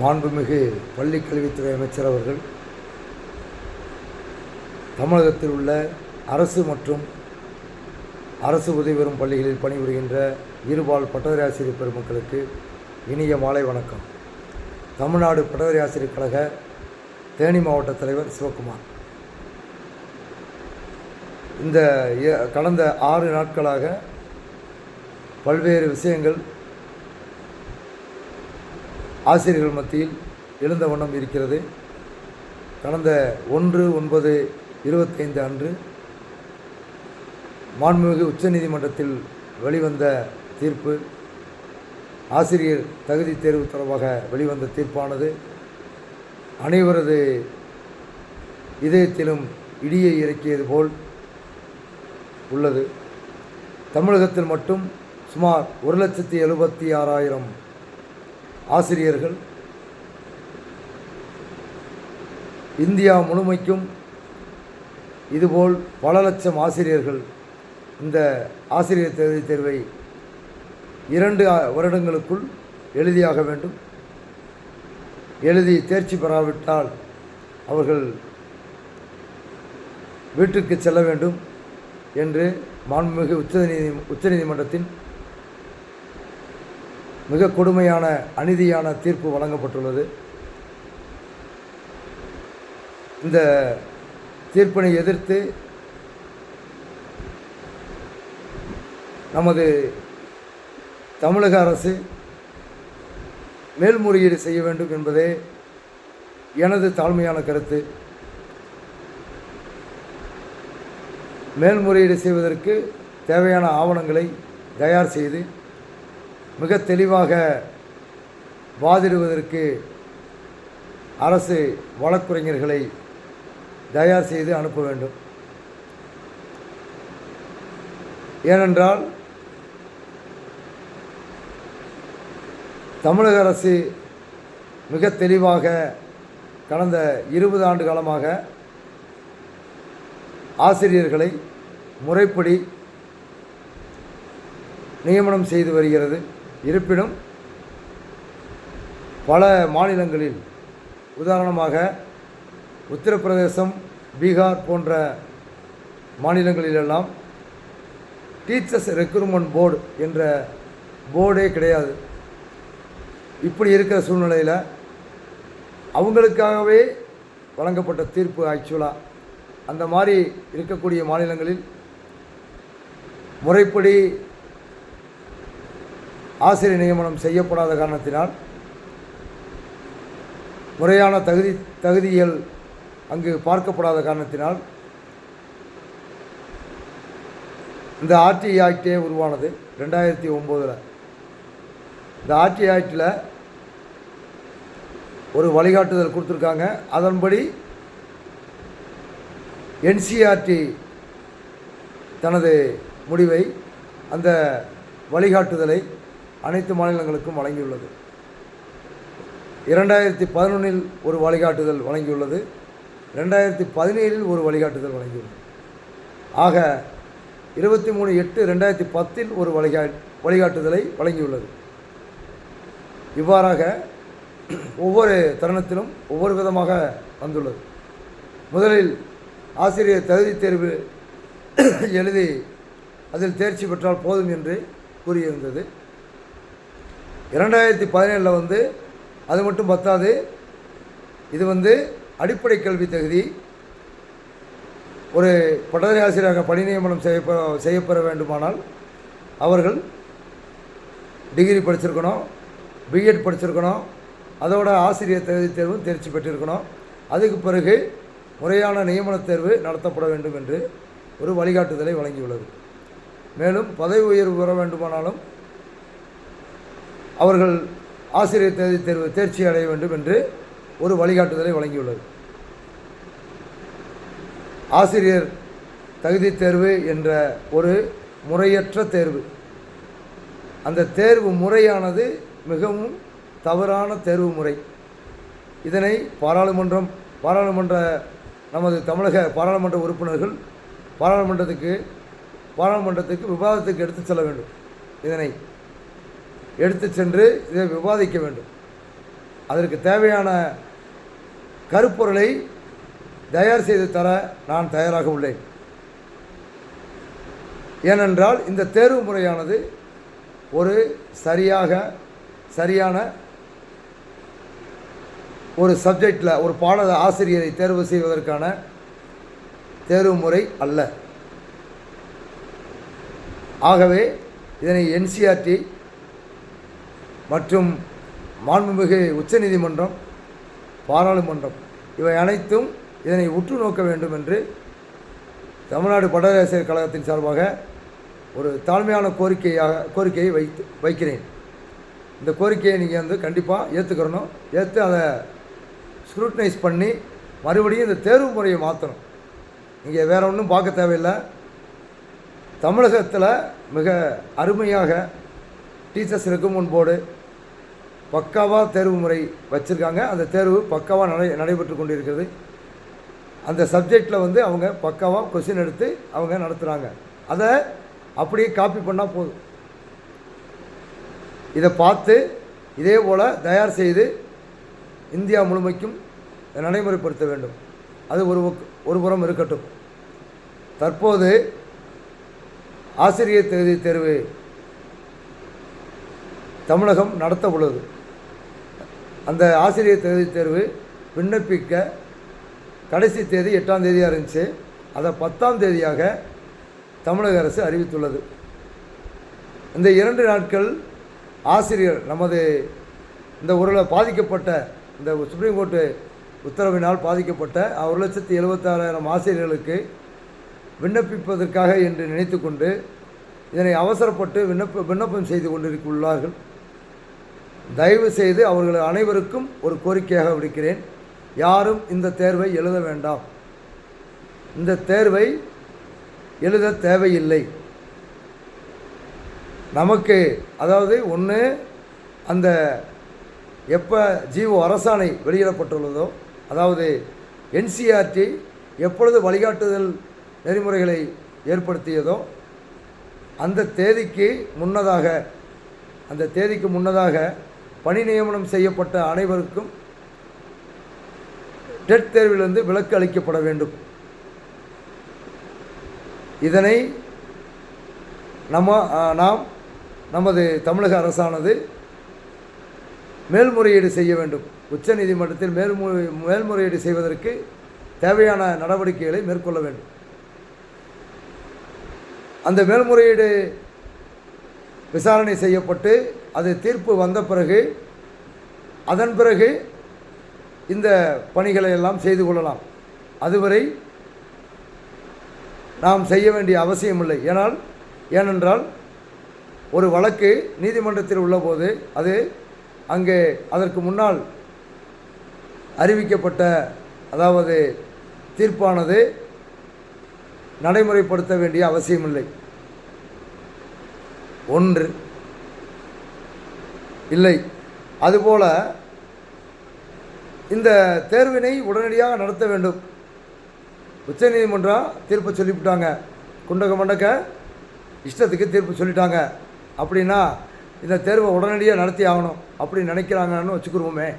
மாண்புமிகு பள்ளிக்கல்வித்துறை அமைச்சர் அவர்கள் தமிழகத்தில் உள்ள அரசு மற்றும் அரசு உதவி பெறும் பள்ளிகளில் பணிபுரிகின்ற இருபால் பட்டதாரி ஆசிரியர் பெருமக்களுக்கு இனிய மாலை வணக்கம். தமிழ்நாடு பட்டதாரி ஆசிரியர் கழக தேனி மாவட்ட தலைவர் சிவகுமார் இந்த கடந்த ஆறு நாட்களாக பல்வேறு விஷயங்கள் ஆசிரியர்கள் மத்தியில் எழுந்த வண்ணம் இருக்கிறது. கடந்த ஒன்று ஒன்பது இருபத்தைந்து அன்று மாண்புமிகு உச்சநீதிமன்றத்தில் வெளிவந்த தீர்ப்பு ஆசிரியர் தகுதி தேர்வு தொடர்பாக வெளிவந்த தீர்ப்பானது. அனைவரது இதயத்திலும் இடியை இறக்கியது போல் உள்ளது. தமிழகத்தில் மட்டும் சுமார் ஒரு லட்சத்தி எழுபத்தி ஆறாயிரம் ஆசிரியர்கள் இந்தியா முழுமைக்கும் இதுபோல் பல லட்சம் ஆசிரியர்கள் இந்த ஆசிரியர் தேர்வு தேர்வை இரண்டு வருடங்களுக்குள் எழுதியாக வேண்டும். எழுதி தேர்ச்சி பெறாவிட்டால் அவர்கள் வீட்டுக்கு செல்ல வேண்டும் என்று மாண்புமிகு உச்சநீதி உச்சநீதிமன்றத்தின் மிக கொடுமையான அநீதியான தீர்ப்பு வழங்கப்பட்டுள்ளது. இந்த தீர்ப்பினை எதிர்த்து நமது தமிழக அரசு மேல்முறையீடு செய்ய வேண்டும் என்பதே எனது தாழ்மையான கருத்து. மேல்முறையீடு செய்வதற்கு தேவையான ஆவணங்களை தயார் செய்து மிக தெளிவாக வாதிடுவதற்கு அரசு வழக்குரைஞர்களை தயார் செய்து அனுப்ப வேண்டும். ஏனென்றால் தமிழக அரசு மிக தெளிவாக கடந்த இருபது ஆண்டு காலமாக ஆசிரியர்களை முறைப்படி நியமனம் செய்து வருகிறது. இருப்பினும் பல மாநிலங்களில் உதாரணமாக உத்தரப்பிரதேசம் பீகார் போன்ற மாநிலங்களிலெல்லாம் டீச்சர்ஸ் ரெக்ரூட்மெண்ட் போர்டு என்ற போர்டே கிடையாது. இப்படி இருக்கிற சூழ்நிலையில் அவங்களுக்காகவே வழங்கப்பட்ட தீர்ப்பு ஆக்சுவலாக அந்த மாதிரி இருக்கக்கூடிய மாநிலங்களில் முறைப்படி ஆசிரியர் நியமனம் செய்யப்படாத காரணத்தினால் முறையான தகுதி தகுதிகள் அங்கு பார்க்கப்படாத காரணத்தினால் இந்த ஆர்டி ஆக்டே உருவானது ரெண்டாயிரத்தி ஒம்போதில். இந்த ஆர்டி ஆக்டில் ஒரு வழிகாட்டுதல் கொடுத்துருக்காங்க. அதன்படி என்சிஆர்டி தனது முடிவை அந்த வழிகாட்டுதலை அனைத்து மாநிலங்களுக்கும் வழங்கியுள்ளது. இரண்டாயிரத்தி பதினொன்றில் ஒரு வழிகாட்டுதல் வழங்கியுள்ளது. ரெண்டாயிரத்தி பதினேழில் ஒரு வழிகாட்டுதல் வழங்கியுள்ளது. ஆக இருபத்தி மூணு எட்டு ரெண்டாயிரத்தி பத்தில் ஒரு வழிகா வழிகாட்டுதலை வழங்கியுள்ளது. இவ்வாறாக ஒவ்வொரு தருணத்திலும் ஒவ்வொரு விதமாக வந்துள்ளது. முதலில் ஆசிரியர் தகுதி தேர்வு எழுதி அதில் தேர்ச்சி பெற்றால் போதும் என்று கூறியிருந்தது. இரண்டாயிரத்தி பதினேழில் வந்து அது மட்டும் பத்தாது. இது வந்து அடிப்படை கல்வி தகுதி. ஒரு பட்டதாரி ஆசிரியராக பணி நியமனம் செய்யப்ப செய்யப்பெற வேண்டுமானால் அவர்கள் டிகிரி படிச்சிருக்கணும் பிஎட் படிச்சிருக்கணும் அதோட ஆசிரியர் தகுதி தேர்வும் தேர்ச்சி பெற்றிருக்கணும். அதுக்கு பிறகு முறையான நியமனத் தேர்வு நடத்தப்பட வேண்டும் என்று ஒரு வழிகாட்டுதலை வழங்கியுள்ளது. மேலும் பதவி உயர்வு பெற வேண்டுமானாலும் அவர்கள் ஆசிரியர் தகுதி தேர்வு தேர்ச்சி அடைய வேண்டும் என்று ஒரு வழிகாட்டுதலை வழங்கியுள்ளது. ஆசிரியர் தகுதி தேர்வு என்ற ஒரு முறையற்ற தேர்வு. அந்த தேர்வு முறையானது மிகவும் தவறான தேர்வு முறை. இதனை பாராளுமன்றம் பாராளுமன்ற நமது தமிழக பாராளுமன்ற உறுப்பினர்கள் பாராளுமன்றத்துக்கு பாராளுமன்றத்துக்கு விவாதத்துக்கு எடுத்து செல்ல வேண்டும். இதனை எடுத்து சென்று இதை விவாதிக்க வேண்டும். அதற்கு தேவையான கருப்பொருளை தயார் செய்து தர நான் தயாராக உள்ளேன். ஏனென்றால் இந்த தேர்வு முறையானது ஒரு சரியாக சரியான ஒரு சப்ஜெக்டில் ஒரு பாட ஆசிரியரை தேர்வு செய்வதற்கான தேர்வு முறை அல்ல. ஆகவே இதனை என்சிஆர்டி மற்றும் மாண்புமிகு உச்சநீதிமன்றம் பாராளுமன்றம் இவை அனைத்தும் இதனை உற்று நோக்க வேண்டும் என்று தமிழ்நாடு பட்டதாசிரியர் கழகத்தின் சார்பாக ஒரு தாழ்மையான கோரிக்கையாக கோரிக்கையை வைத்து வைக்கிறேன். இந்த கோரிக்கையை நீங்கள் வந்து கண்டிப்பாக ஏற்றுக்கிறணும் ஏற்று அதை ஸ்க்ரூட்டனைஸ் பண்ணி மறுபடியும் இந்த தேர்வு முறையை மாற்றணும் இங்கே வேறு ஒன்றும் பார்க்க தேவையில்லை. தமிழகத்தில் மிக அருமையாக டீச்சர்ஸ் ரெக்கமெண்ட் போர்டு பக்காவாக தேர்வு முறை வச்சுருக்காங்க. அந்த தேர்வு பக்காவாக நடை நடைபெற்று கொண்டிருக்கிறது. அந்த சப்ஜெக்டில் வந்து அவங்க பக்காவாக கொஸ்டின் எடுத்து அவங்க நடத்துகிறாங்க அதை அப்படியே காப்பி பண்ணால் போதும். இதை பார்த்து இதே போல் தயார் செய்து இந்தியா முழுமைக்கும் நடைமுறைப்படுத்த வேண்டும். அது ஒரு ஒரு புறம் இருக்கட்டும். தற்போது ஆசிரியர் தகுதி தேர்வு தமிழகம் நடத்த உள்ளது. அந்த ஆசிரியர் தகுதி தேர்வு விண்ணப்பிக்க கடைசி தேதி எட்டாம் தேதியாக இருந்துச்சு. அதை பத்தாம் தேதியாக தமிழக அரசு அறிவித்துள்ளது. இந்த இரண்டு நாட்கள் ஆசிரியர் நமது இந்த ஊரில் பாதிக்கப்பட்ட இந்த சுப்ரீம் கோர்ட்டு உத்தரவினால் பாதிக்கப்பட்ட ஒரு லட்சத்தி எழுபத்தாறாயிரம் ஆசிரியர்களுக்கு விண்ணப்பிப்பதற்காக என்று நினைத்து கொண்டு இதனை அவசரப்பட்டு விண்ணப்ப விண்ணப்பம் செய்து கொண்டிருக்கிறார்கள். தயவு செய்து அவர்கள் அனைவருக்கும் ஒரு கோரிக்கையாக விடுக்கிறேன். யாரும் இந்த தேர்வை எழுத வேண்டாம். இந்த தேர்வை எழுத தேவையில்லை. நமக்கு அதாவது ஒன்று அந்த எப்போ ஜிஓ அரசாணை வெளியிடப்பட்டுள்ளதோ அதாவது என்சிஆர்டி எப்பொழுது வழிகாட்டுதல் நெறிமுறைகளை ஏற்படுத்தியதோ அந்த தேதிக்கு முன்னதாக அந்த தேதிக்கு முன்னதாக பணி நியமனம் செய்யப்பட்ட அனைவருக்கும் டெட் தேர்விலிருந்து விலக்கு அளிக்கப்பட வேண்டும். இதனை நம்ம நாம் நமது தமிழக அரசானது மேல்முறையீடு செய்ய வேண்டும். உச்ச நீதிமன்றத்தில் மேல்மு மேல்முறையீடு செய்வதற்கு தேவையான நடவடிக்கைகளை மேற்கொள்ள வேண்டும். அந்த மேல்முறையீடு விசாரணை செய்யப்பட்டு அது தீர்ப்பு வந்த பிறகு அதன் பிறகு இந்த பணிகளை எல்லாம் செய்து கொள்ளலாம். அதுவரை நாம் செய்ய வேண்டிய அவசியமில்லை ஏனால் ஏனென்றால் ஒரு வழக்கு நீதிமன்றத்தில் உள்ளபோது அது அங்கே அதற்கு முன்னால் அறிவிக்கப்பட்ட அதாவது தீர்ப்பானது நடைமுறைப்படுத்த வேண்டிய அவசியமில்லை ஒன்று இல்லை. அதுபோல இந்த தேர்வினை உடனடியாக நடத்த வேண்டும். உச்சநீதிமன்றம் தீர்ப்பு சொல்லிவிட்டாங்க. குண்டக மண்டக்க இஷ்டத்துக்கு தீர்ப்பு சொல்லிட்டாங்க. அப்படின்னா இந்த தேர்வை உடனடியாக நடத்தி ஆகணும். அப்படி நினைக்கிறாங்கன்னு வச்சுக்கிருவோமே.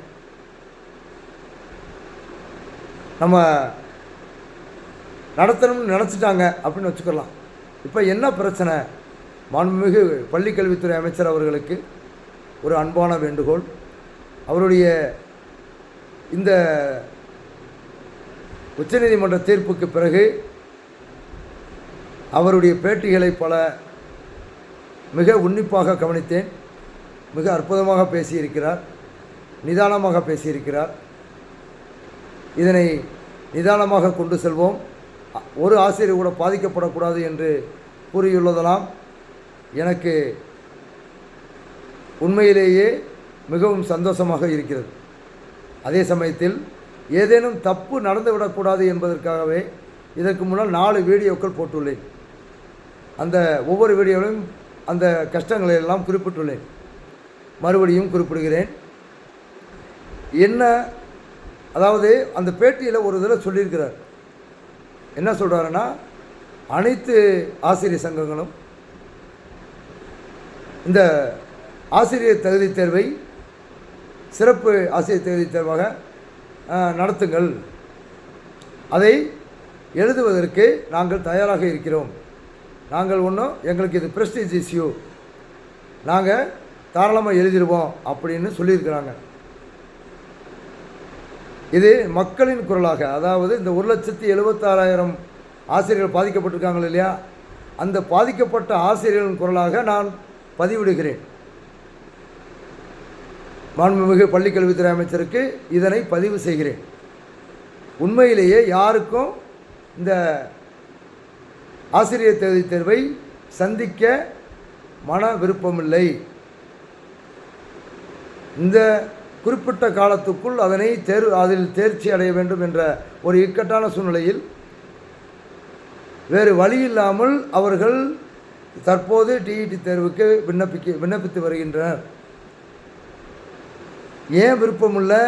நம்ம நடத்தணும்னு நினச்சிட்டாங்க அப்படின்னு வச்சுக்கலாம். இப்போ என்ன பிரச்சனை? மாண்புமிகு பள்ளிக்கல்வித்துறை அமைச்சர் அவர்களுக்கு ஒரு அன்பான வேண்டுகோள். அவருடைய இந்த உச்சநீதிமன்ற தீர்ப்புக்கு பிறகு அவருடைய பேட்டிகளை பல மிக உன்னிப்பாக கவனித்தேன். மிக அற்புதமாக பேசியிருக்கிறார். நிதானமாக பேசியிருக்கிறார். இதனை நிதானமாக கொண்டு செல்வோம். ஒரு ஆசிரியர் கூட பாதிக்கப்படக்கூடாது என்று கூறியுள்ளதெல்லாம் எனக்கு உண்மையிலேயே மிகவும் சந்தோஷமாக இருக்கிறது. அதே சமயத்தில் ஏதேனும் தப்பு நடந்துவிடக்கூடாது என்பதற்காகவே இதற்கு முன்னால் நாலு வீடியோக்கள் போட்டுள்ளேன். அந்த ஒவ்வொரு வீடியோவிலும் அந்த கஷ்டங்களை எல்லாம் குறிப்பிட்டுள்ளேன். மறுபடியும் குறிப்பிடுகிறேன். என்ன அதாவது அந்த பேட்டியில் ஒரு இதில் சொல்லியிருக்கிறார். என்ன சொல்கிறாருன்னா அனைத்து ஆசிரியர் சங்கங்களும் இந்த ஆசிரியர் தகுதி தேர்வை சிறப்பு ஆசிரியர் தகுதி தேர்வாக நடத்துங்கள். அதை எழுதுவதற்கு நாங்கள் தயாராக இருக்கிறோம். நாங்கள் ஒன்றும் எங்களுக்கு இது ப்ரெஸ்டீஜ் இஷ்யூ நாங்கள் தாராளமாக எழுதிடுவோம் அப்படின்னு சொல்லியிருக்கிறாங்க. இது மக்களின் குரலாக அதாவது இந்த ஒரு லட்சத்தி எழுபத்தாறாயிரம் ஆசிரியர்கள் பாதிக்கப்பட்டிருக்காங்க இல்லையா? அந்த பாதிக்கப்பட்ட ஆசிரியர்களின் குரலாக நான் பதிவிடுகிறேன். மாண்புமிகு பள்ளிக்கல்வித்துறை அமைச்சருக்கு இதனை பதிவு செய்கிறேன். உண்மையிலேயே யாருக்கும் இந்த ஆசிரியர் தேதி தேர்வை சந்திக்க மன விருப்பமில்லை. இந்த குறிப்பிட்ட காலத்துக்குள் அதனை தேர்வு அதில் தேர்ச்சி அடைய வேண்டும் என்ற ஒரு இக்கட்டான சூழ்நிலையில் வேறு வழி இல்லாமல் அவர்கள் தற்போது டிஇடி தேர்வுக்கு விண்ணப்பிக்க விண்ணப்பித்து வருகின்றனர். ஏன் விருப்பம் இல்லை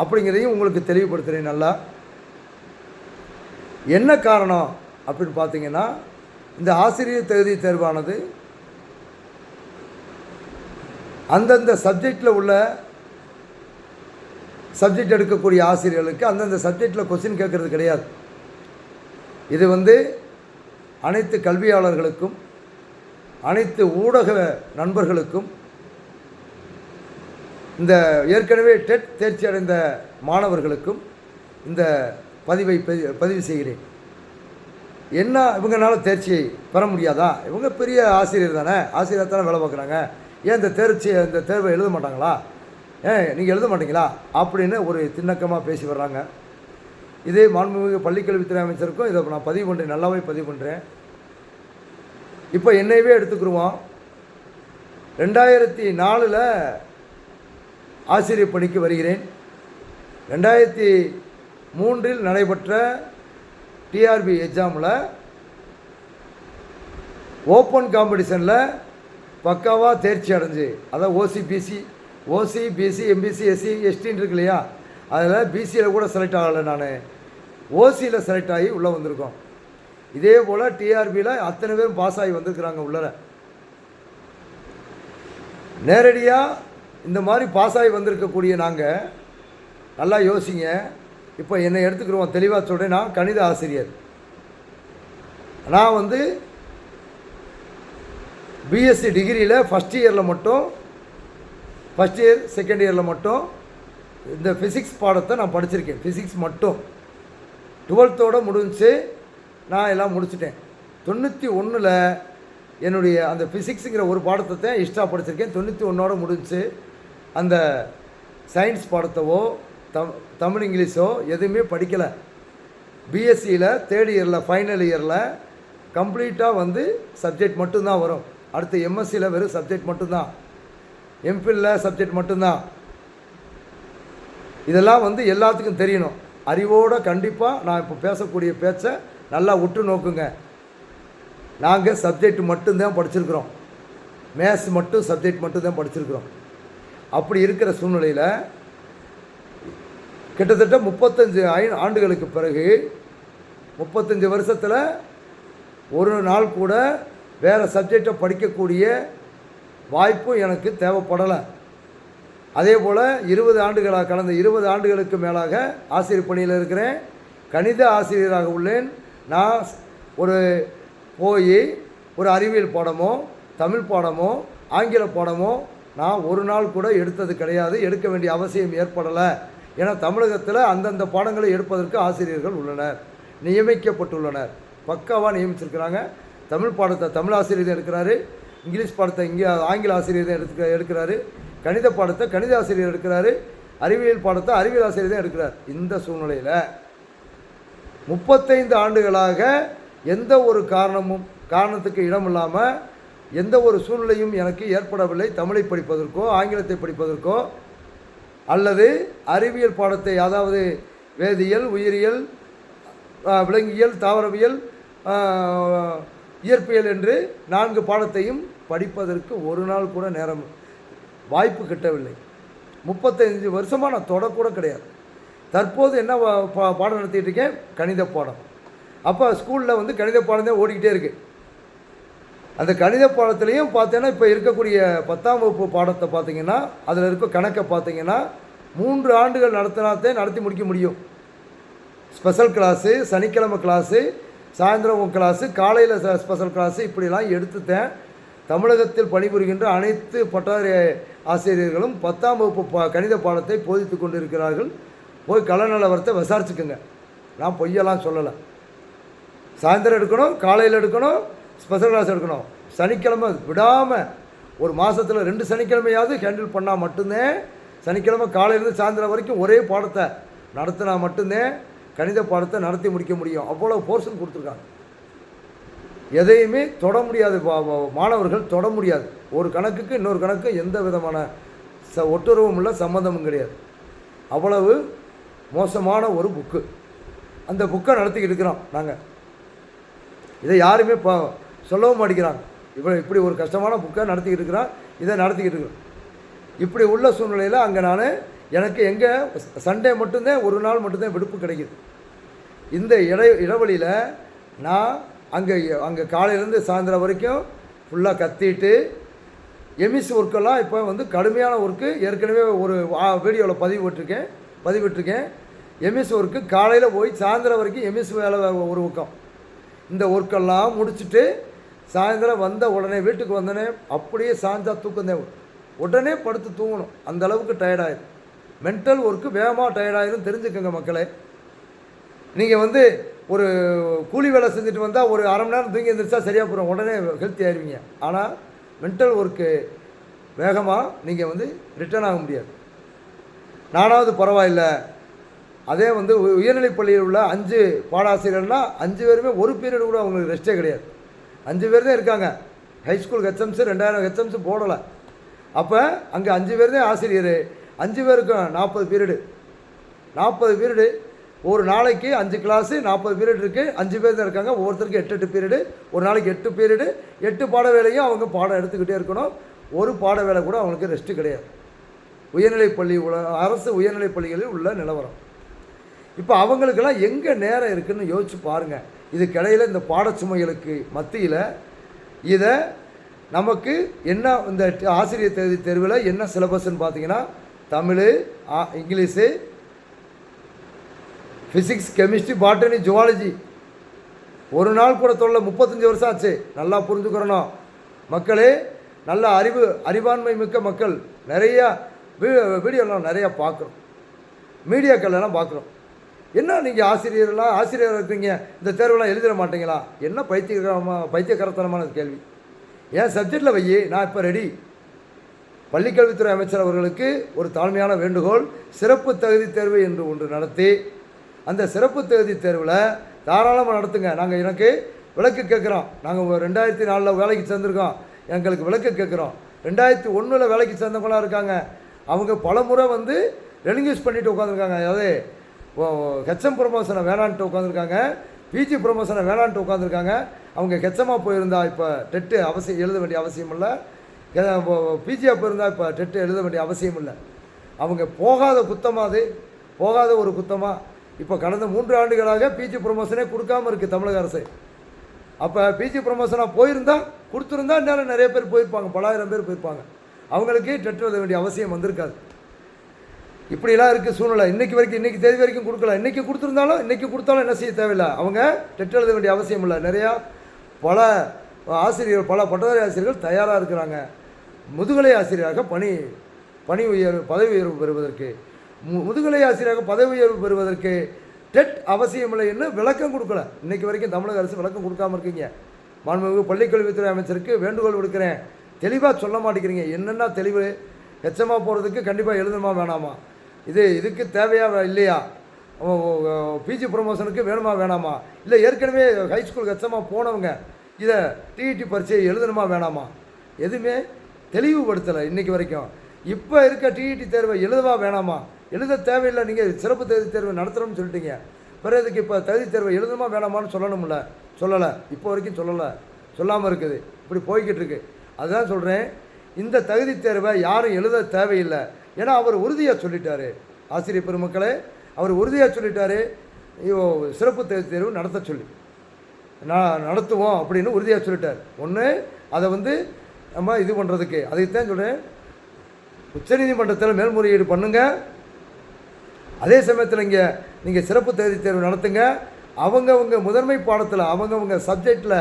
அப்படிங்கிறதையும் உங்களுக்கு தெளிவுபடுத்துகிறேன் நல்லா. என்ன காரணம் அப்படின்னு பார்த்தீங்கன்னா இந்த ஆசிரியர் தகுதி தேர்வானது அந்தந்த சப்ஜெக்டில் உள்ள சப்ஜெக்ட் எடுக்கக்கூடிய ஆசிரியர்களுக்கு அந்தந்த சப்ஜெக்டில் கொஸ்டின் கேட்குறது கிடையாது. இது வந்து அனைத்து கல்வியாளர்களுக்கும் அனைத்து ஊடக நண்பர்களுக்கும் இந்த ஏற்கனவே டெட் தேர்ச்சி அடைந்த மாணவர்களுக்கும் இந்த பதிவை பதி- பதிவு செய்கிறேன். என்ன இவங்கனால தேர்ச்சியை பெற முடியாதா? இவங்க பெரிய ஆசிரியர் தானே? ஆசிரியர் தானே வேலை பார்க்குறாங்க. ஏன் இந்த தேர்ச்சி இந்த தேர்வை எழுத மாட்டாங்களா? ஏன் நீங்கள் எழுத மாட்டீங்களா? அப்படின்னு ஒரு திண்ணக்கமாக பேசி வர்றாங்க. இதே மாண்புமிகு பள்ளிக்கல்வித்துறை அமைச்சருக்கும் இதை நான் பதிவு பண்ணுறேன் நல்லாவே பதிவு பண்ணுறேன் இப்போ என்னையவே எடுத்துக்கிருவோம். ரெண்டாயிரத்தி நாலில் ஆசிரியர் பணிக்கு வருகிறேன். ரெண்டாயிரத்தி மூன்றில் நடைபெற்ற டிஆர்பி எக்ஸாமில் ஓப்பன் காம்படிஷனில் பக்காவாக தேர்ச்சி அடைஞ்சு. அதான் OC BC OC BC MBC SC எஸ்டின்னு இருக்கு இல்லையா? அதில் பிசியில் கூட செலக்ட் ஆகலை நான். ஓசியில் செலக்ட் ஆகி உள்ளே வந்திருக்கோம். இதே போல் டிஆர்பியில் அத்தனை பேரும் பாஸ் ஆகி வந்திருக்கிறாங்க உள்ளர. நேரடியாக இந்த மாதிரி பாஸ் ஆகி வந்திருக்கக்கூடிய நாங்கள் நல்லா யோசிங்க. இப்போ என்னை எடுத்துக்கிறோம் தெளிவாக சொல்கிறேன் நான் கணித ஆசிரியர். நான் வந்து பிஎஸ்சி டிகிரியில் ஃபஸ்ட் இயரில் மட்டும் ஃபஸ்ட் இயர் செகண்ட் இயரில் மட்டும் இந்த ஃபிசிக்ஸ் பாடத்தை நான் படிச்சிருக்கேன். ஃபிசிக்ஸ் மட்டும். டுவெல்த்தோடு முடிஞ்சு நான் எல்லாம் முடிச்சிட்டேன். தொண்ணூற்றி ஒன்றில் என்னுடைய அந்த ஃபிசிக்ஸுங்கிற ஒரு பாடத்தை தான் இஷ்டா படிச்சிருக்கேன். தொண்ணூற்றி ஒன்றோட முடிஞ்சு அந்த சயின்ஸ் பாடத்தவோ தம் தமிழ் இங்கிலீஷோ எதுவுமே படிக்கலை. பிஎஸ்சியில் தேர்ட் இயரில் ஃபைனல் இயரில் கம்ப்ளீட்டாக வந்து சப்ஜெக்ட் மட்டும்தான் வரும். அடுத்து எம்எஸ்சியில் வெறும் சப்ஜெக்ட் மட்டும்தான். எம்ஃபில்ல சப்ஜெக்ட் மட்டும்தான். இதெல்லாம் வந்து எல்லாத்துக்கும் தெரியணும். அறிவோடு கண்டிப்பாக நான் இப்போ பேசக்கூடிய பேச்சை நல்லா உற்று நோக்குங்க. நாங்கள் சப்ஜெக்ட் மட்டும்தான் படிச்சிருக்கிறோம். மேத்ஸ் மட்டும் சப்ஜெக்ட் மட்டும்தான் படிச்சிருக்கிறோம். அப்படி இருக்கிற சூழ்நிலையில் கிட்டத்தட்ட முப்பத்தஞ்சு ஐ ஆண்டுகளுக்கு பிறகு முப்பத்தஞ்சு வருஷத்தில் ஒரு நாள் கூட வேறு சப்ஜெக்டை படிக்கக்கூடிய வாய்ப்பும் எனக்கு தேவைப்படலை. அதே போல் இருபது ஆண்டுகளாக கடந்த இருபது ஆண்டுகளுக்கு மேலாக ஆசிரியர் பணியில் இருக்கிறேன். கணித ஆசிரியராக உள்ளேன். நான் ஒரு போய் ஒரு அறிவியல் பாடமோ தமிழ் பாடமோ ஆங்கில பாடமோ நான் ஒரு நாள் கூட எடுத்தது கிடையாது எடுக்க வேண்டிய அவசியம் ஏற்படலை என தமிழகத்தில் அந்தந்த பாடங்களை எடுப்பதற்கு ஆசிரியர்கள் உள்ளனர் நியமிக்கப்பட்டுள்ளனர். பக்காவாக நியமிச்சிருக்கிறாங்க. தமிழ் பாடத்தை தமிழ் ஆசிரியர் தான் எடுக்கிறாரு இங்கிலீஷ் பாடத்தை இங்கே ஆங்கில ஆசிரியர் தான் எடுக்கிறாரு. கணித பாடத்தை கணித ஆசிரியர் எடுக்கிறாரு அறிவியல் பாடத்தை அறிவியல் ஆசிரியர் தான் எடுக்கிறார். இந்த சூழ்நிலையில் முப்பத்தைந்து ஆண்டுகளாக எந்த ஒரு காரணமும் காரணத்துக்கு இடம் இல்லாமல் எந்த ஒரு சூழ்நிலையும் எனக்கு ஏற்படவில்லை. தமிழை படிப்பதற்கோ ஆங்கிலத்தை படிப்பதற்கோ அல்லது அறிவியல் பாடத்தை அதாவது வேதியியல் உயிரியல் விலங்கியல் தாவரவியல் இயற்பியல் என்று நான்கு பாடத்தையும் படிப்பதற்கு ஒரு நாள் கூட நேரம் வாய்ப்பு கிட்டவில்லை. முப்பத்தஞ்சு வருஷமாக நான் தொடக்கூட கிடையாது. தற்போது என்ன பா- பாடம் நடத்திட்டு இருக்கேன்? கணித பாடம். அப்போ ஸ்கூலில் வந்து கணித பாடம் தான் ஓடிக்கிட்டே இருக்குது அந்த கணித பாடத்துலேயும் பார்த்தீங்கன்னா இப்போ இருக்கக்கூடிய பத்தாம் வகுப்பு பாடத்தை பார்த்தீங்கன்னா அதில் இருக்க கணக்கை பார்த்தீங்கன்னா மூன்று ஆண்டுகள் நடத்தினாத்தே நடத்தி முடிக்க முடியும். ஸ்பெஷல் கிளாஸு சனிக்கிழமை கிளாஸு சாயந்தரம் கிளாஸு காலையில் ஸ்பெஷல் கிளாஸு இப்படிலாம் எடுத்துட்டேன் தமிழகத்தில் பணிபுரிகின்ற அனைத்து பட்டாரி ஆசிரியர்களும் பத்தாம் வகுப்பு பா கணித பாடத்தை போதித்து கொண்டு இருக்கிறார்கள் போய் கலநலவரத்தை விசாரிச்சுக்குங்க. நான் பொய்யெல்லாம் சொல்லலை. சாயந்தரம் எடுக்கணும் காலையில் எடுக்கணும் ஸ்பெஷல் கிளாஸ் எடுக்கணும். சனிக்கிழமை விடாமல் ஒரு மாதத்தில் ரெண்டு சனிக்கிழமையாவது ஹேண்டில் பண்ணால் மட்டும்தான் சனிக்கிழமை காலையிலேருந்து சாயந்தரம் வரைக்கும் ஒரே பாடத்தை நடத்தினா மட்டும்தான் கணித பாடத்தை நடத்தி முடிக்க முடியும். அவ்வளோ போர்ஷன் கொடுத்துருக்காங்க. எதையுமே தொட முடியாது. மாணவர்கள் தொட முடியாது. ஒரு கணக்குக்கு இன்னொரு கணக்கு எந்த விதமான ச ஒட்டுறவும் இல்லை சம்மந்தமும் கிடையாது. அவ்வளவு மோசமான ஒரு புக்கு அந்த புக்கை நடத்திக்கிட்டு இருக்கிறோம் நாங்கள் இதை யாருமே ப சொல்லவும் மாட்டேங்கிறாங்க இவ்வளோ இப்படி ஒரு கஷ்டமான புக்கை நடத்திக்கிட்டு இருக்கிறான் இதை நடத்திக்கிட்டு இருக்கிறோம் இப்படி உள்ள சூழ்நிலையில் அங்கே நான் எனக்கு எங்கே சண்டே மட்டும்தான் ஒரு நாள் மட்டும்தான் விடுப்பு கிடைக்கிது. இந்த இடை இடைவெளியில் நான் அங்கே அங்கே காலையிலேருந்து சாயந்தரம் வரைக்கும் ஃபுல்லாக கத்திட்டு எமிஸ் ஒர்க்கெல்லாம் இப்போ வந்து கடுமையான ஒர்க்கு ஏற்கனவே ஒரு வீடியோவில் பதிவு விட்டுருக்கேன் பதிவிட்டிருக்கேன் எம்எஸ் ஒர்க்கு காலையில் போய் சாயந்தரம் வரைக்கும் எம்எஸ் வேலை ஒரு பக்கம். இந்த ஒர்க்கெல்லாம் முடிச்சுட்டு சாயந்தரம் வந்த உடனே வீட்டுக்கு வந்தோடனே அப்படியே சாஞ்சா தூக்கம் தேவை உடனே படுத்து தூங்கணும். அந்த அளவுக்கு டயர்டாயிரும் மென்டல் ஒர்க்கு வேகமாக டயர்டாயிரும் தெரிஞ்சுக்கோங்க மக்களே. நீங்கள் வந்து ஒரு கூலி வேலை செஞ்சுட்டு வந்தால் ஒரு அரை மணி நேரம் தூங்கி எழுந்திரிச்சா சரியாக போகிறோம் உடனே ஹெல்த்தி ஆயிடுவீங்க ஆனால் மென்டல் ஒர்க்கு வேகமாக நீங்கள் வந்து ரிட்டர்ன் ஆக முடியாது. நானாவது பரவாயில்ல. அதே வந்து உயர்நிலைப் பள்ளியில் உள்ள அஞ்சு பாடாசிரியர்னால் அஞ்சு பேருமே ஒரு பீரியட் கூட அவங்களுக்கு ரெஸ்ட்டே கிடையாது. அஞ்சு பேர் தான் இருக்காங்க. ஹைஸ்கூல் ஹெச்எம்ஸு ரெண்டாயிரம் ஹெச்எம்ஸு போடலை. அப்போ அங்கே அஞ்சு பேர் தான் ஆசிரியர். அஞ்சு பேருக்கும் நாற்பது பீரியடு நாற்பது பீரியடு ஒரு நாளைக்கு அஞ்சு கிளாஸு நாற்பது பீரியட் இருக்குது அஞ்சு பேர் தான் இருக்காங்க. ஒவ்வொருத்தருக்கும் எட்டு எட்டு பீரியடு ஒரு நாளைக்கு எட்டு பீரியடு எட்டு பாட வேலையும் அவங்க பாடம் எடுத்துக்கிட்டே இருக்கணும். ஒரு பாட வேலை கூட அவங்களுக்கு ரெஸ்ட்டு கிடையாது. உயர்நிலைப் பள்ளி உள்ள அரசு உயர்நிலைப் பள்ளிகளில் உள்ள நிலவரம். இப்போ அவங்களுக்கெல்லாம் எங்கே நேரம் இருக்குதுன்னு யோசிச்சு பாருங்கள் இதுக்கிடையில் இந்த பாடச்சுமைகளுக்கு மத்தியில் இதை நமக்கு என்ன இந்த ஆசிரியர் தேர்வு தேர்வில் என்ன சிலபஸ்ன்னு பார்த்தீங்கன்னா தமிழ் ஆ- English physics chemistry botany zoology ஒரு நாள் கூட தொல்லை முப்பத்தஞ்சு வருஷம் ஆச்சு. நல்லா புரிஞ்சுக்கிறணும். மக்களே நல்ல அறிவு அறிவாண்மை மிக்க மக்கள். நிறையா வீடியோலாம் நிறையா பார்க்குறோம் மீடியாக்கள் எல்லாம் பார்க்குறோம் என்ன நீங்கள் ஆசிரியர்லாம் ஆசிரியர் இருக்கீங்க? இந்த தேர்வெல்லாம் எழுதிட மாட்டீங்களா? என்ன பைத்தியகரமாக பைத்தியகரத்தனமான கேள்வி. ஏன் சப்ஜெக்டில் வை நான் இப்போ ரெடி பள்ளிக்கல்வித்துறை அமைச்சர் அவர்களுக்கு ஒரு தாழ்மையான வேண்டுகோள் சிறப்பு தகுதி தேர்வு என்று ஒன்று நடத்தி அந்த சிறப்பு தகுதி தேர்வில் தாராளமாக நடத்துங்க. நாங்கள் எனக்கு விளக்கு கேட்குறோம் நாங்கள் ரெண்டாயிரத்தி நாலில் வேலைக்கு சேர்ந்துருக்கோம். எங்களுக்கு விளக்கு கேட்குறோம் ரெண்டாயிரத்தி ஒன்றில் வேலைக்கு சேர்ந்தவங்களாம் இருக்காங்க. அவங்க பல முறை வந்து ரெலிங்கியூஸ் பண்ணிட்டு உட்காந்துருக்காங்க அதாவது ஹெச்எம் ப்ரொமோஷனை வேணான்ட்டு உட்காந்துருக்காங்க பிஜி ப்ரொமோஷனை வேணான்ட்டு உட்காந்துருக்காங்க அவங்க ஹெச்எம்மாக போயிருந்தா இப்போ டெட்டு அவசியம் எழுத வேண்டிய அவசியம் இல்லை பிஜியாக போயிருந்தால் இப்போ டெட்டு எழுத வேண்டிய அவசியம் இல்லை அவங்க போகாத குத்தமாக அது. போகாத ஒரு குத்தமாக இப்போ கடந்த மூன்று ஆண்டுகளாக பிஜி ப்ரொமோஷனே கொடுக்காம இருக்குது தமிழக அரசு. அப்போ பிஜி ப்ரொமோஷனாக போயிருந்தால் கொடுத்துருந்தா இன்னும் நிறைய பேர் போயிருப்பாங்க. பலாயிரம் பேர் போயிருப்பாங்க. அவங்களுக்கு டெட் எழுத வேண்டிய அவசியம் வந்திருக்காது. இப்படிலாம் இருக்குது சூழ்நிலை. இன்றைக்கி வரைக்கும் இன்றைக்கி தேதி வரைக்கும் கொடுக்கல. இன்றைக்கி கொடுத்துருந்தாலும் இன்றைக்கி கொடுத்தாலும் என்ன செய்ய தேவையில்லை. அவங்க டெட் எழுத வேண்டிய அவசியம் இல்லை. நிறையா பல ஆசிரியர்கள் பல பட்டதாரி ஆசிரியர்கள் தயாராக இருக்கிறாங்க. முதுகலை ஆசிரியராக பணி பணி உயர்வு பதவி உயர்வு பெறுவதற்கு. மு- முதுகலை ஆசிரியராக பதவி உயர்வு பெறுவதற்கு டெட் அவசியமில்லைன்னு விளக்கம் கொடுக்கல. இன்றைக்கு வரைக்கும் தமிழக அரசு விளக்கம் கொடுக்காம இருக்கீங்க. மாண்புமிகு பள்ளிக்கல்வித்துறை அமைச்சருக்கு வேண்டுகோள் விடுக்கிறேன். தெளிவாக சொல்ல மாட்டேங்கிறீங்க. என்னென்ன தெளிவு? எச்சமாக போகிறதுக்கு கண்டிப்பாக எழுதணுமா வேணாமா? இது இதுக்கு தேவையா இல்லையா? பிஜி ப்ரொமோஷனுக்கு வேணுமா வேணாமா? இல்லை ஏற்கனவே ஹைஸ்கூல் கச்சமாக போனவங்க இதை டிஇடி பரீட்சை எழுதணுமா வேணாமா? எதுவுமே தெளிவுபடுத்தலை இன்றைக்கி வரைக்கும். இப்போ இருக்க டிஇடி தேர்வை எழுதவா வேணாமா? எழுத தேவையில்லை நீங்கள் சிறப்பு தகுதி தேர்வு நடத்துகிறோம்னு சொல்லிட்டீங்க. பிறகு இப்போ தகுதி தேர்வை எழுதணுமா வேணாமான்னு சொல்லணும்ல? சொல்லலை. இப்போ வரைக்கும் சொல்லலை. சொல்லாமல் இருக்குது. இப்படி போய்கிட்டு இருக்கு. அதுதான் சொல்கிறேன் இந்த தகுதி தேர்வை யாரும் எழுத தேவையில்லை. ஏன்னா அவர் உறுதியாக சொல்லிட்டாரு. ஆசிரியர் பெருமக்களே அவர் உறுதியாக சொல்லிட்டாரு. ஐயோ சிறப்பு தேர்வு நடத்த சொல்லி. நான் நடத்துவோம் அப்படின்னு உறுதியாக சொல்லிட்டார். ஒன்று அதை வந்து நம்ம இது பண்ணுறதுக்கு அதைத்தான் சொல்கிறேன் உச்சநீதிமன்றத்தில் மேல்முறையீடு பண்ணுங்கள் அதே சமயத்தில் இங்கே நீங்கள் சிறப்பு தகுதி தேர்வு நடத்துங்க. அவங்கவுங்க முதன்மை பாடத்தில் அவங்கவுங்க சப்ஜெக்டில்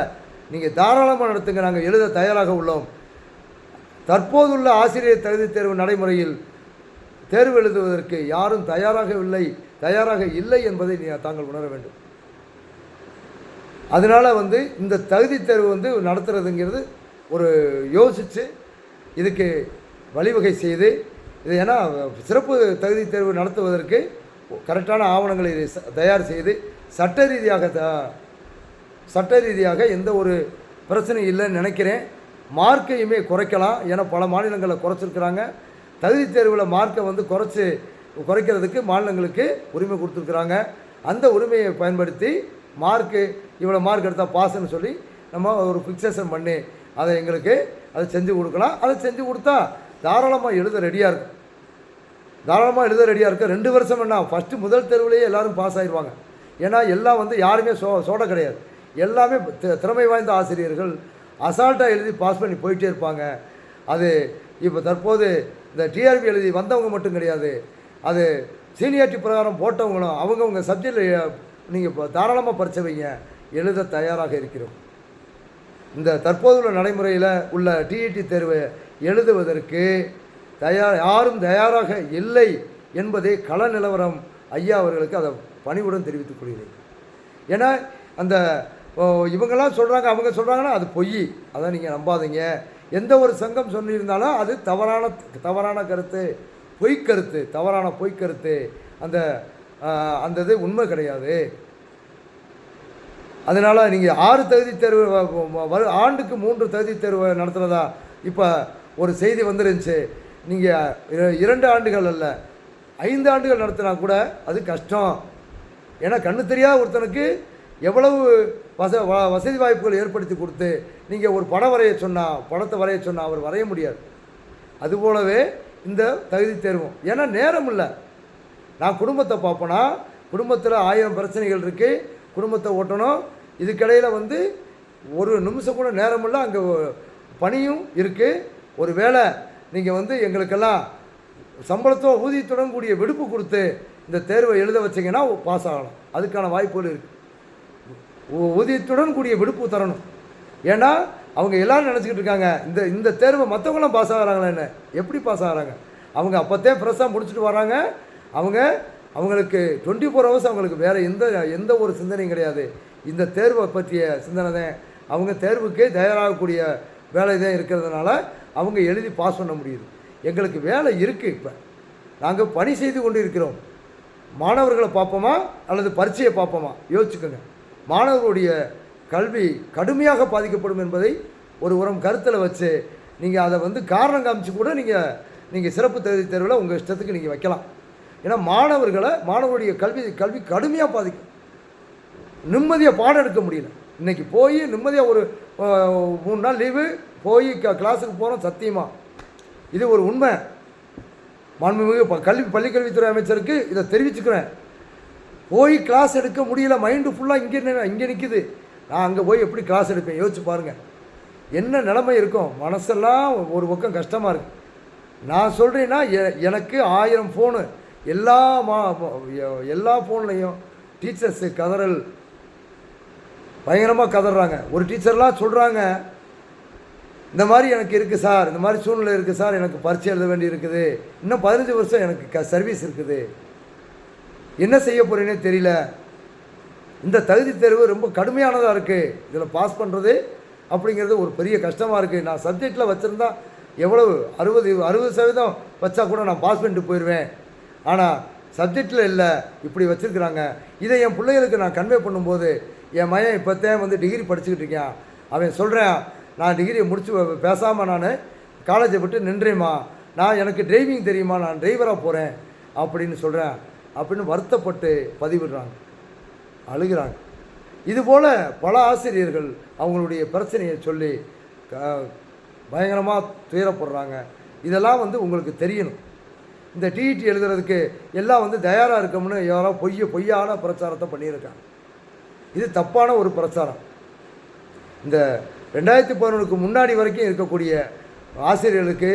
நீங்கள் தாராளமாக நடத்துங்க. நாங்கள் எழுத தயாராக உள்ளோம். தற்போதுள்ள ஆசிரியர் தகுதி தேர்வு நடைமுறையில் தேர்வு எழுதுவதற்கு யாரும் தயாராக இல்லை தயாராக இல்லை என்பதை நீ தாங்கள் உணர வேண்டும். அதனால் வந்து இந்த தகுதி தேர்வு வந்து நடத்துகிறதுங்கிறது ஒரு யோசித்து இதுக்கு வழிவகை செய்து இது ஏன்னா சிறப்பு தகுதி தேர்வு நடத்துவதற்கு கரெக்டான ஆவணங்களை தயார் செய்து சட்ட ரீதியாக த சட்ட ரீதியாக எந்த ஒரு பிரச்சனையும் இல்லைன்னு நினைக்கிறேன். மார்க்கையுமே குறைக்கலாம் ஏன்னா பல மாநிலங்களில் குறைச்சிருக்கிறாங்க. தகுதி தேர்வில் மார்க்கை வந்து குறைச்சி குறைக்கிறதுக்கு மாநிலங்களுக்கு உரிமை கொடுத்துருக்குறாங்க. அந்த உரிமையை பயன்படுத்தி மார்க்கு இவ்வளோ மார்க் எடுத்தால் பாஸ்ன்னு சொல்லி நம்ம ஒரு ஃபிக்ஸேஷன் பண்ணி அதை எங்களுக்கு அதை செஞ்சு கொடுக்கலாம். அதை செஞ்சு கொடுத்தா தாராளமாக எழுத ரெடியாக இருக்கும். தாராளமாக எழுத ரெடியாக இருக்கும் ரெண்டு வருஷம் என்ன ஃபஸ்ட்டு முதல் தேர்வுலேயே எல்லோரும் பாஸ் ஆயிடுவாங்க ஏன்னா எல்லாம் வந்து யாருமே சோ சோட கிடையாது. எல்லாமே திறமை வாய்ந்த ஆசிரியர்கள். அசால்ட்டாக எழுதி பாஸ் பண்ணி போயிட்டே இருப்பாங்க. அது இப்போ தற்போது இந்த டிஆர்பி எழுதி வந்தவங்க மட்டும் கிடையாது. அது சீனியாரிட்டி பிரகாரம் போட்டவங்களும் அவங்கவுங்க சப்ஜெக்டில் நீங்கள் இப்போ தாராளமாக பரிச்சை எழுத தயாராக இருக்கிறோம். இந்த தற்போதுள்ள நடைமுறையில் உள்ள டிஇடி தேர்வை எழுதுவதற்கு தயார் யாரும் தயாராக இல்லை என்பதே கள நிலவரம் ஐயா அவர்களுக்கு அதை பணிவுடன் தெரிவித்துக் கொள்கிறேன். ஏன்னா அந்த இவங்கெல்லாம் சொல்கிறாங்க அவங்க சொல்கிறாங்கன்னா அது பொய். அதை நீங்கள் நம்பாதீங்க. எந்த ஒரு சங்கம் சொல்லியிருந்தாலும் அது தவறான தவறான கருத்து பொய்க்கருத்து தவறான பொய்க்கருத்து அந்த அந்த இது உண்மை கிடையாது. அதனால் நீங்கள் ஆறு தகுதி தேர்வு வரு- ஆண்டுக்கு மூன்று தகுதி தேர்வு நடத்துகிறதா இப்போ ஒரு செய்தி வந்துருந்துச்சு. நீங்கள் இரண்டு ஆண்டுகள் அல்ல ஐந்து ஆண்டுகள் நடத்தினா கூட அது கஷ்டம். ஏன்னா கண்ணு தெரியாத ஒருத்தனுக்கு எவ்வளவு வச வ- வசதி வாய்ப்புகள் ஏற்படுத்தி கொடுத்து நீங்கள் ஒரு படம் வரைய சொன்னால் படத்தை வரைய சொன்னால் அவர் வரைய முடியாது. அதுபோலவே இந்த தகுதி தேர்வும் ஏன்னா நேரம் இல்லை. நான் குடும்பத்தை பார்ப்போன்னா குடும்பத்தில் ஆயிரம் பிரச்சனைகள் இருக்குது குடும்பத்தை ஓட்டணும். இதுக்கிடையில் வந்து ஒரு நிமிஷம் கூட நேரம் இல்லை அங்கே பணியும் இருக்குது ஒரு வேளை நீங்கள் வந்து எங்களுக்கெல்லாம் சம்பளத்தோ ஊதியத்துடன் கூடிய விடுப்பு கொடுத்து இந்த தேர்வை எழுத வச்சீங்கன்னா பாஸ் ஆகலாம். அதுக்கான வாய்ப்புகள் இருக்குது ஊதியத்துடன் கூடிய விடுப்பு தரணும். ஏன்னா அவங்க எல்லாரும் நினச்சிக்கிட்டு இருக்காங்க இந்த இந்த தேர்வை மற்றவங்களும் பாஸ் ஆகிறாங்களா என்ன? எப்படி பாஸ் ஆகிறாங்க? அவங்க அப்போத்தே ஃப்ரெஷ்ஷாக முடிச்சுட்டு வராங்க. அவங்க அவங்களுக்கு டுவெண்ட்டி ஃபோர் ஹவர்ஸ் அவங்களுக்கு வேறு எந்த எந்த ஒரு சிந்தனையும் கிடையாது. இந்த தேர்வை பற்றிய சிந்தனை தான். அவங்க தேர்வுக்கே தயாராகக்கூடிய வேலை தான் இருக்கிறதுனால அவங்க எழுதி பாஸ் பண்ண முடியுது. எங்களுக்கு வேலை இருக்குது இப்போ. நாங்கள் பணி செய்து கொண்டு இருக்கிறோம் மாணவர்களை பார்ப்போமா? அல்லது பரீட்சையை பார்ப்போமா? யோசிச்சுக்கோங்க. மாணவர்களுடைய கல்வி கடுமையாக பாதிக்கப்படும் என்பதை ஒரு உரம் கருத்தில் வச்சு நீங்கள் அதை வந்து காரணம் காமிச்சு கூட நீங்கள் நீங்கள் சிறப்பு தகுதி தேர்வில் உங்கள் இஷ்டத்துக்கு நீங்கள் வைக்கலாம். ஏன்னா மாணவர்களை மாணவருடைய கல்வி கல்வி கடுமையாக பாதிக்கும். நிம்மதியாக பாடம் எடுக்க முடியல. இன்னைக்கு போய் நிம்மதியாக ஒரு மூணு நாள் லீவு போய் க கிளாஸுக்கு போகிறோம் சத்தியமாக இது ஒரு உண்மை. மாண்புமிகு ப- கல்வி பள்ளிக்கல்வித்துறை அமைச்சருக்கு இதை தெரிவிச்சுக்கிறேன். போய் கிளாஸ் எடுக்க முடியல மைண்டு ஃபுல்லாக இங்கே இங்கே நிற்கிது நான் அங்கே போய் எப்படி கிளாஸ் எடுப்பேன்? யோசிச்சு பாருங்கள் என்ன நிலைமை இருக்கும்? மனசெல்லாம் ஒரு பக்கம் கஷ்டமாக இருக்கு. நான் சொல்கிறேன்னா எ- எனக்கு ஆயிரம் ஃபோனு எல்லா மா எல்லா ஃபோன்லேயும் டீச்சர்ஸு கதறல். பயங்கரமாக கதறாங்க. ஒரு டீச்சர்லாம் சொல்கிறாங்க இந்த மாதிரி எனக்கு இருக்குது சார். இந்த மாதிரி சூழ்நிலை இருக்குது சார். எனக்கு பரிச்சை எழுத வேண்டி இருக்குது இன்னும் பதினஞ்சு வருஷம் எனக்கு க சர்வீஸ் இருக்குது. என்ன செய்ய போகிறேனே தெரியல. இந்த தகுதி தேர்வு ரொம்ப கடுமையானதாக இருக்குது இதில் பாஸ் பண்ணுறது அப்படிங்கிறது ஒரு பெரிய கஷ்டமாக இருக்குது நான் சப்ஜெக்டில் வச்சுருந்தா எவ்வளவு? அறுபது அறுபது சதவீதம் வச்சா கூட நான் பாஸ் பண்ணிட்டு போயிடுவேன் ஆனால் சப்ஜெக்டில் இல்லை. இப்படி வச்சுருக்குறாங்க. இதை என் பிள்ளைகளுக்கு நான் கன்வே பண்ணும்போது என் மகன் இப்போத்தான் வந்து டிகிரி படிச்சுக்கிட்டு இருக்கான். அவன் சொல்கிறேன் நான் டிகிரியை முடிச்சு பேசாமல் நான் காலேஜை விட்டு நின்றேம்மா. நான் எனக்கு டிரைவிங் தெரியுமா? நான் டிரைவராக போகிறேன் அப்படின்னு சொல்கிறேன் அப்படின்னு வருத்தப்பட்டு பதிவிடுறாங்க. அழுகிறாங்க. இதுபோல் பல ஆசிரியர்கள் அவங்களுடைய பிரச்சனையை சொல்லி பயங்கரமாக துயரப்படுறாங்க. இதெல்லாம் வந்து உங்களுக்கு தெரியணும். இந்த டிஇடி எழுதுறதுக்கு எல்லாம் வந்து தயாராக இருக்கோம்னு யாரோ பொய்ய பொய்யான பிரச்சாரத்தை பண்ணியிருக்காங்க. இது தப்பான ஒரு பிரச்சாரம். இந்த ரெண்டாயிரத்தி பதினொன்றுக்கு முன்னாடி வரைக்கும் இருக்கக்கூடிய ஆசிரியர்களுக்கு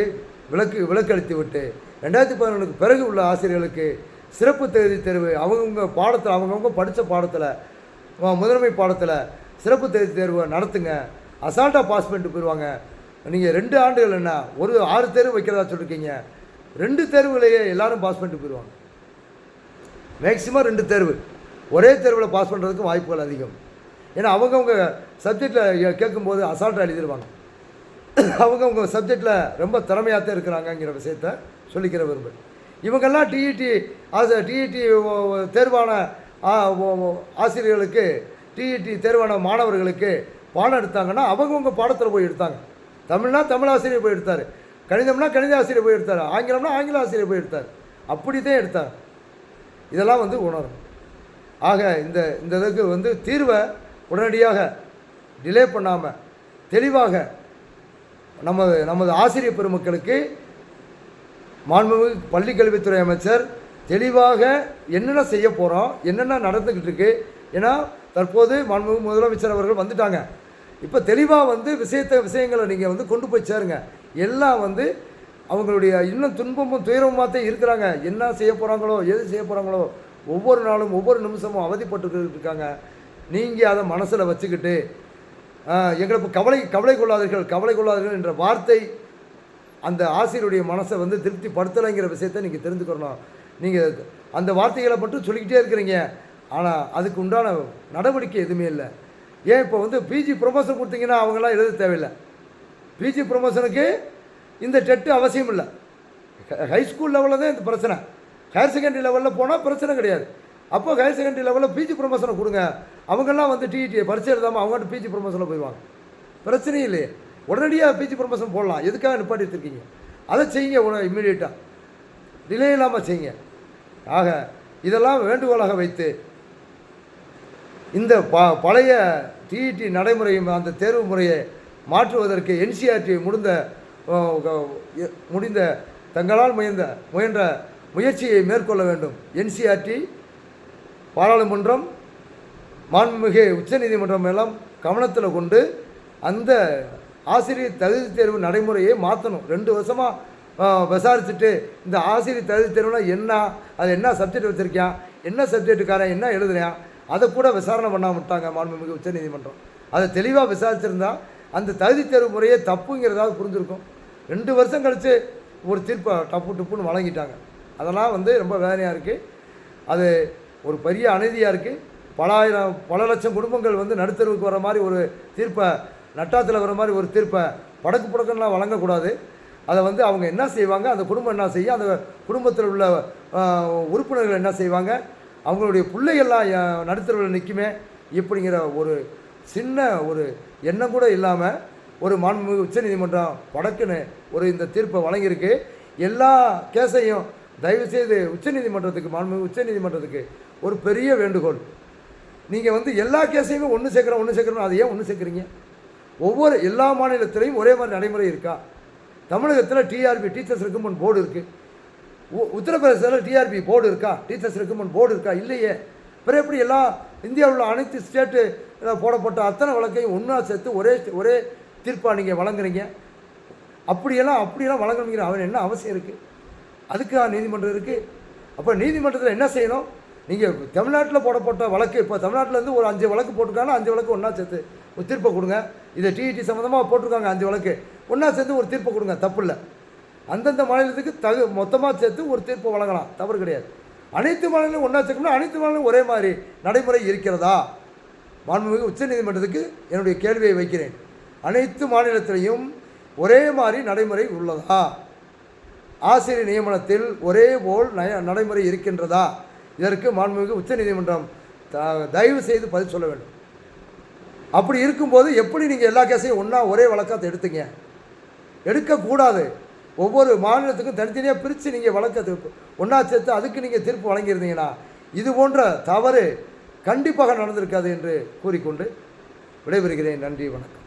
விளக்கு விளக்களித்து விட்டு ரெண்டாயிரத்தி பதினொன்றுக்கு பிறகு உள்ள ஆசிரியர்களுக்கு சிறப்பு தகுதி தேர்வு அவங்கவுங்க பாடத்தில் அவங்கவுங்க படித்த பாடத்தில் முதன்மை பாடத்தில் சிறப்பு தகுதி தேர்வை நடத்துங்க. அசால்ட்டாக பாஸ் பண்ணிட்டு போயிடுவாங்க நீங்கள் ரெண்டு ஆண்டுகள் என்ன ஒரு ஆறு தேர்வு வைக்கிறதா சொல்லியிருக்கீங்க ரெண்டு தேர்வுகளையே எல்லாரும் பாஸ் பண்ணிட்டு போயிடுவாங்க மேக்ஸிமம் ரெண்டு தேர்வு. ஒரே தேர்வில் பாஸ் பண்ணுறதுக்கு வாய்ப்புகள் அதிகம். ஏன்னா அவங்கவுங்க சப்ஜெக்டில் கேட்கும்போது அசால்ட்டாக எழுதிடுவாங்க அவங்கவுங்க சப்ஜெக்டில் ரொம்ப திறமையாக தான் இருக்கிறாங்கங்கிற விஷயத்த சொல்லிக்கிற விரும்புகிறேன் இவங்கெல்லாம் டிஇடி ஆச டிஇடி தேர்வான ஆசிரியர்களுக்கு டிஇடி தேர்வான மாணவர்களுக்கு பாடம் எடுத்தாங்கன்னா அவங்கவுங்க பாடத்தில் போய் எடுத்தாங்க. தமிழ்னா தமிழ் ஆசிரியர் போய் எடுத்தார். கணிதம்னா கணித ஆசிரியர் போய் எடுத்தார். ஆங்கிலம்னா ஆங்கில ஆசிரியர் போய் எடுத்தார். அப்படி தான் எடுத்தார் இதெல்லாம் வந்து உணரும். ஆக இந்த இந்த இதுக்கு வந்து தீர்வை உடனடியாக டிலே பண்ணாமல் தெளிவாக நமது நமது ஆசிரியர் பெருமக்களுக்கு மாண்புமிகு பள்ளிக்கல்வித்துறை அமைச்சர் தெளிவாக என்னென்ன செய்ய போகிறோம் என்னென்ன நடந்துக்கிட்டு இருக்கு ஏன்னா தற்போது மாண்புமிகு முதலமைச்சர் அவர்கள் வந்துட்டாங்க. இப்போ தெளிவாக வந்து விஷயத்தை விஷயங்களை நீங்கள் வந்து கொண்டு போய் சேருங்க. எல்லாம் வந்து அவங்களுடைய இன்னும் துன்பமும் துயரமுமாக தான் இருக்கிறாங்க. என்ன செய்ய போகிறாங்களோ எது செய்ய போகிறாங்களோ ஒவ்வொரு நாளும் ஒவ்வொரு நிமிஷமும் அவதிப்பட்டு இருக்காங்க. நீங்கள் அதை மனசில் வச்சுக்கிட்டு எங்களுக்கு கவலை கவலை கொள்ளாதீர்கள் கவலை கொள்ளாதீர்கள் என்ற வார்த்தை அந்த ஆசிரியருடைய மனசை வந்து திருப்திப்படுத்தலைங்கிற விஷயத்தை நீங்கள் தெரிஞ்சுக்கணும். நீங்கள் அந்த வார்த்தைகளை மட்டும் சொல்லிக்கிட்டே இருக்கிறீங்க. ஆனால் அதுக்கு உண்டான நடவடிக்கை எதுவுமே இல்லை. ஏன் இப்போ வந்து பிஜி ப்ரொமோஷன் கொடுத்தீங்கன்னா அவங்களாம் எழுத தேவையில்லை. பிஜி ப்ரொமோஷனுக்கு இந்த டெட்டு அவசியம் இல்லை. ஹை ஸ்கூல் லெவலில் தான் இந்த பிரச்சனை. ஹையர் செகண்டரி லெவலில் போனால் பிரச்சனை கிடையாது. அப்போ ஹையர் செகண்டரி லெவலில் பிஜி ப்ரொமோஷனை கொடுங்க. அவங்கெல்லாம் வந்து டிஇடி பரிசு எழுதாமல் அவங்கள்ட்ட பிஜி ப்ரொமோஷனில் போயிடுவாங்க. பிரச்சனையே இல்லையே. உடனடியாக பிஜி ப்ரொமோஷன் போடலாம். எதுக்காக நிப்பாட்டி வச்சுருக்கீங்க அதை செய்யுங்க உடனே இம்மீடியட்டாக டிலே இல்லாமல் செய்யுங்க. ஆக இதெல்லாம் வேண்டுகோளாக வைத்து இந்த ப பழைய டிஇடி நடைமுறையும் அந்த தேர்வு முறையை மாற்றுவதற்கு என்சிஆர்டி முடிந்த முடிந்த தங்களால் முயன்ற முயன்ற முயற்சியை மேற்கொள்ள வேண்டும். என்சிஆர்டி பாராளுமன்றம் மாண்புமிகு உச்சநீதிமன்றம் எல்லாம் கவனத்தில் கொண்டு அந்த ஆசிரியர் தகுதி தேர்வு நடைமுறையை மாற்றணும் ரெண்டு வருஷமாக விசாரிச்சுட்டு இந்த ஆசிரியர் தகுதி தேர்வுனா என்ன அது என்ன சப்ஜெக்ட் வச்சுருக்கேன் என்ன சப்ஜெக்ட்டுக்காரன் என்ன எழுதுறேன் அதை கூட விசாரணை பண்ணாம விட்டாங்க மாண்புமிகு உச்சநீதிமன்றம். அதை தெளிவாக விசாரிச்சிருந்தா அந்த தகுதி தேர்வு முறையே தப்புங்கிறதாவது புரிஞ்சிருக்கும். ரெண்டு வருஷம் கழித்து ஒரு தீர்ப்பை டப்பு டப்புன்னு வழங்கிட்டாங்க. அதெல்லாம் வந்து ரொம்ப வேதனையாக இருக்குது அது ஒரு பெரிய அநீதியாக இருக்குது பல ஆயிரம் பல லட்சம் குடும்பங்கள் வந்து நடுத்தருவுக்கு வர மாதிரி ஒரு தீர்ப்பை நட்டாத்தில் வர மாதிரி ஒரு தீர்ப்பை படக்கு படக்குலாம் வழங்கக்கூடாது. அதை வந்து அவங்க என்ன செய்வாங்க? அந்த குடும்பம் என்ன செய்யும்? அந்த குடும்பத்தில் உள்ள உறுப்பினர்கள் என்ன செய்வாங்க? அவங்களுடைய பிள்ளைகள்லாம் நடுத்தரவில் நிற்குமே இப்படிங்கிற ஒரு சின்ன ஒரு எண்ணம் கூட இல்லாமல் ஒரு மாண்புமிகு உச்சநீதிமன்றம் படக்குன்னு ஒரு இந்த தீர்ப்பை வழங்கியிருக்கு. எல்லா கேஸையும் தயவுசெய்து உச்சநீதிமன்றத்துக்கு மாண்புமிகு உச்சநீதிமன்றத்துக்கு ஒரு பெரிய வேண்டுகோள். நீங்கள் வந்து எல்லா கேஸையுமே ஒன்று சேர்க்குறோம் ஒன்று சேர்க்குறோம் அதை ஏன் ஒன்று சேர்க்குறீங்க? ஒவ்வொரு எல்லா மாநிலத்திலையும் ஒரே மாதிரி நடைமுறை இருக்கா? தமிழகத்தில் டிஆர்பி டீச்சர்ஸ் ரெக்கமெண்ட் போர்டு இருக்குது உ- உத்தரப்பிரதேசத்தில் டிஆர்பி போர்டு இருக்கா? டீச்சர்ஸ் ரெக்கமெண்ட் போர்டு இருக்கா? இல்லையே. பிறகு எப்படி எல்லாம் இந்தியாவில் உள்ள அனைத்து ஸ்டேட்டு போடப்பட்ட அத்தனை வழக்கையும் ஒன்றா சேர்த்து ஒரே ஒரே தீர்ப்பாக நீங்கள் வழங்குறீங்க? அப்படியெல்லாம் அப்படியெல்லாம் வழங்கணுங்கிற அவன் என்ன அவசியம் இருக்குது அதுக்கு நீதிமன்றம் இருக்குது அப்போ நீதிமன்றத்தில் என்ன செய்யணும்? நீங்கள் தமிழ்நாட்டில் போடப்பட்ட வழக்கு இப்போ தமிழ்நாட்டிலேருந்து ஒரு அஞ்சு வழக்கு போட்டுருக்காங்கன்னா அஞ்சு வழக்கு ஒன்றா சேர்த்து ஒரு தீர்ப்பை கொடுங்க. இதை டிஇடி சம்மந்தமாக போட்டிருக்காங்க அஞ்சு வழக்கு. ஒன்றா சேர்ந்து ஒரு தீர்ப்பை கொடுங்க. தப்பு இல்லை. அந்தந்த மாநிலத்துக்கு தகு மொத்தமாக சேர்த்து ஒரு தீர்ப்பை வழங்கலாம். தவறு கிடையாது. அனைத்து மாநிலங்களும் ஒன்றா சேர்க்கணும் அனைத்து மாநிலங்களும் ஒரே மாதிரி நடைமுறை இருக்கிறதா? மாண்புமிகு உச்சநீதிமன்றத்துக்கு என்னுடைய கேள்வியை வைக்கிறேன். அனைத்து மாநிலத்திலையும் ஒரே மாதிரி நடைமுறை உள்ளதா? ஆசிரியர் நியமனத்தில் ஒரே போல் நய நடைமுறை இருக்கின்றதா? இதற்கு மாண்புமிகு உச்சநீதிமன்றம் த- தயவு செய்து பதில் சொல்ல வேண்டும். அப்படி இருக்கும்போது எப்படி நீங்கள் எல்லா கேஸையும் ஒன்றா ஒரே வழக்கத்தை எடுத்தீங்க? எடுக்கக்கூடாது. ஒவ்வொரு மாநிலத்துக்கும் தனித்தனியாக பிரித்து நீங்கள் வழக்கத்தை ஒன்றா சேர்த்து அதுக்கு நீங்கள் தீர்ப்பு வழங்கியிருந்தீங்கன்னா இது போன்ற தவறு கண்டிப்பாக நடந்திருக்காது என்று கூறிக்கொண்டு விடைபெறுகிறேன். நன்றி வணக்கம்.